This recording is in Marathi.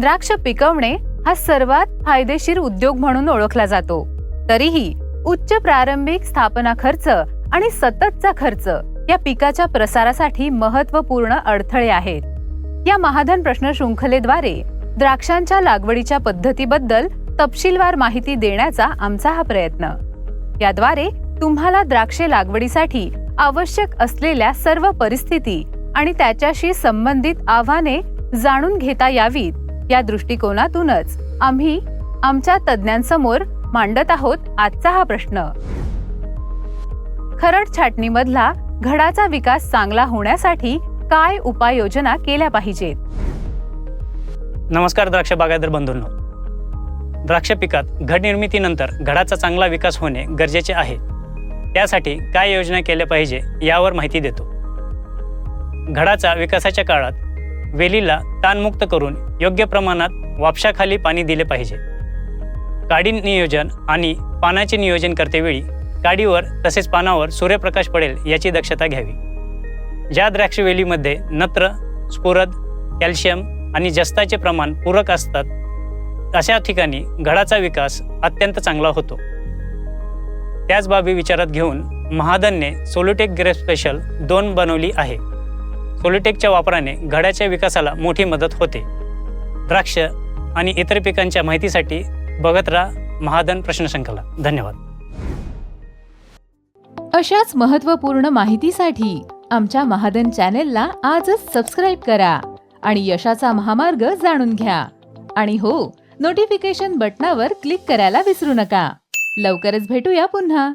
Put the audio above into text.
द्राक्ष पिकवणे हा सर्वात फायदेशीर उद्योग म्हणून ओळखला जातो. तरीही उच्च प्रारंभिक स्थापना खर्च आणि सततचा खर्च या पिकाच्या प्रसारासाठी महत्त्वपूर्ण अडथळे आहेत. या महाधन प्रश्न शृंखलेद्वारे द्राक्षांच्या लागवडीच्या पद्धतीबद्दल तपशीलवार माहिती देण्याचा आमचा हा प्रयत्न. याद्वारे तुम्हाला द्राक्षे लागवडीसाठी आवश्यक असलेल्या सर्व परिस्थिती आणि त्याच्याशी संबंधित आव्हाने जाणून घेता यावीत. या दृष्टिकोनातूनच आम्ही आमच्या तज्ज्ञांसमोर मांडत आहोत आजचा हा प्रश्न. खरड छाटणीमधला घडाचा विकास चांगला होण्यासाठी काय उपाययोजना केल्या पाहिजेत? नमस्कार द्राक्ष बागायतदार बंधूंनो. द्राक्ष पिकात घड निर्मितीनंतर घडाचा चांगला विकास होणे गरजेचे आहे. त्यासाठी काय योजना केल्या पाहिजे यावर माहिती देतो. घडाचा विकासाच्या काळात वेलीला ताणमुक्त करून योग्य प्रमाणात वापशाखाली पाणी दिले पाहिजे. काडी नियोजन आणि पानाचे नियोजन करतेवेळी काडीवर तसेच पानावर सूर्यप्रकाश पडेल याची दक्षता घ्यावी. ज्या द्राक्ष वेलीमध्ये नत्र स्फुरद कॅल्शियम आणि जस्ताचे प्रमाण पूरक असतात अशा ठिकाणी घडाचा विकास अत्यंत चांगला होतो. त्याच बाबी विचारात घेऊन महादनने सोलोटेक ग्रेप स्पेशल दोन बनवली आहे. सोलिटेकच्या वापराने घडाच्या विकासाला मोठी मदत होते. द्राक्ष आणि इतर पिकांच्या माहितीसाठी बघत राहा महादन प्रश्नशृंखला धन्यवाद. अशाच महत्त्वपूर्ण माहितीसाठी आमच्या महादन चॅनेलला आजच सबस्क्राईब करा आणि यशाचा महामार्ग जाणून घ्या. आणि हो नोटिफिकेशन बटनावर क्लिक करायला विसरू नका. लवकरच भेटूया पुन्हा.